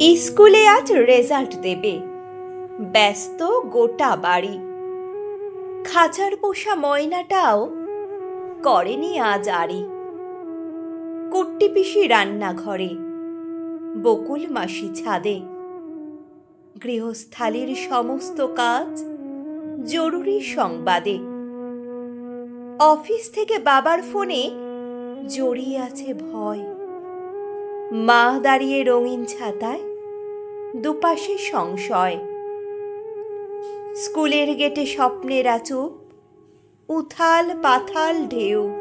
স্কুলে আজ রেজাল্ট দেবে। ব্যস্ত গোটা বাড়ি। খাঁচার পোষা ময়নাটাও করেনি আজ আড়ি কুট্টি পিসি রান্নাঘরে, বকুল মাসি ছাদে। গৃহস্থালির সমস্ত কাজ জরুরি সংবাদে। অফিস থেকে বাবার ফোনে জড়িয়ে আছে ভয়। মা দাঁড়িয়ে রঙিন ছাতায় দুপাশে সংশয়। স্কুলের গেটে স্বপ্নের আচুপ উথাল পাথাল ঢেউ।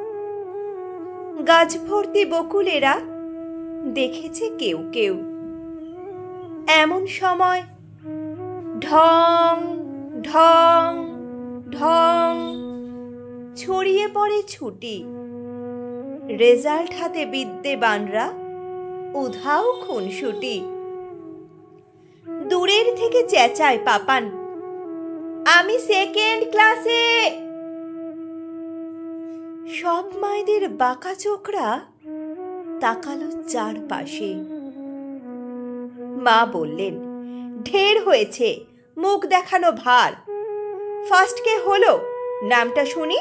গাছ ভর্তি বকুলেরা দেখেছে কেউ কেউ। এমন সময় ঢং ঢং ঢং, ছড়িয়ে পড়ে ছুটি। রেজাল্ট হাতে বিদ্যেবানরা উধাও খুনসুটি। দূরের থেকে চেঁচায় পাপান, আমি সেকেন্ড ক্লাসে সব মায়েদের বাঁকা চোখরা তাকালো চারপাশে। মা বললেন, ঢের হয়েছে, মুখ দেখানো ভার। ফার্স্ট কে হলো? নামটা শুনি।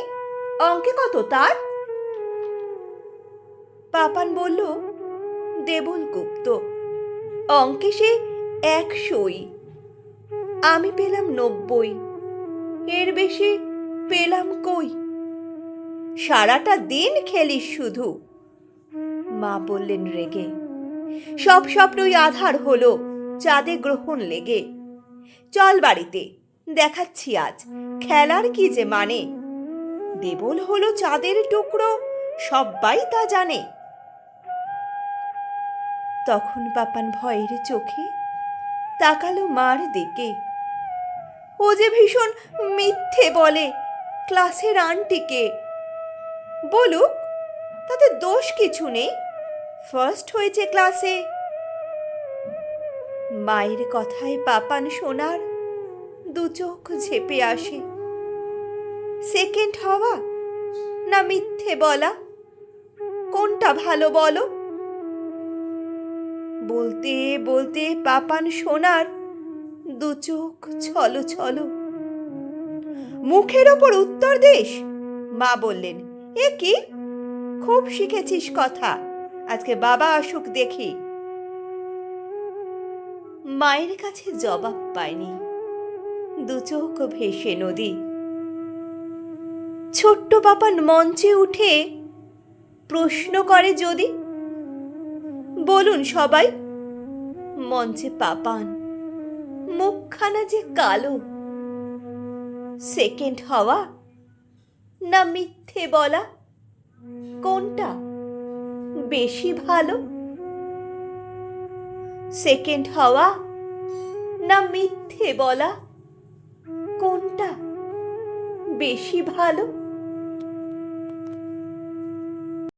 অঙ্কে কত তার? পাপান বলল দেবল গুপ্ত। অঙ্কে সে একশোই আমি পেলাম নব্বই। এর বেশি পেলাম কই? সারাটা দিন খেলিস শুধু। মা বললেন রেগে। সব স্বপ্নই আধার হলো চাঁদে গ্রহণ লেগে। চল বাড়িতে, দেখাচ্ছি আজ খেলার কি যে মানে। দেবল হলো চাঁদের টুকরো, সব্বাই তা জানে। তখন পাপান ভয়ের চোখে তাকালো মার দিকে। ও যে ভীষণ মিথ্যে বলে ক্লাসের আন্টিকে। বলুক, তাতে দোষ কিছু নেই। ফার্স্ট হয়েছে ক্লাসে। মায়ের কথায় পাপান শোনার দু চোখ ঝেপে আসে। সেকেন্ড হওয়া না মিথ্যে বলা? কোনটা ভালো বলো? বলতে বলতে পাপান সোনার দু চোখ ছলো ছলো। মুখের ওপর উত্তর দিস মা বললেন, এ কি? খুব শিখেছিস কথা। আজকে বাবা আসুক দেখি। মায়ের কাছে জবাব পায়নি দু চোখ ভেসে নদী। ছোট্ট পাপান মঞ্চে উঠে প্রশ্ন করে যদি বলুন সবাই। মঞ্চে পাপান, মুখখানা যে কালো। সেকেন্ড হওয়া না মিথ্যে বলা? কোনটা বেশি ভালো? সেকেন্ড হওয়া না মিথ্যে বলা? কোনটা বেশি ভালো?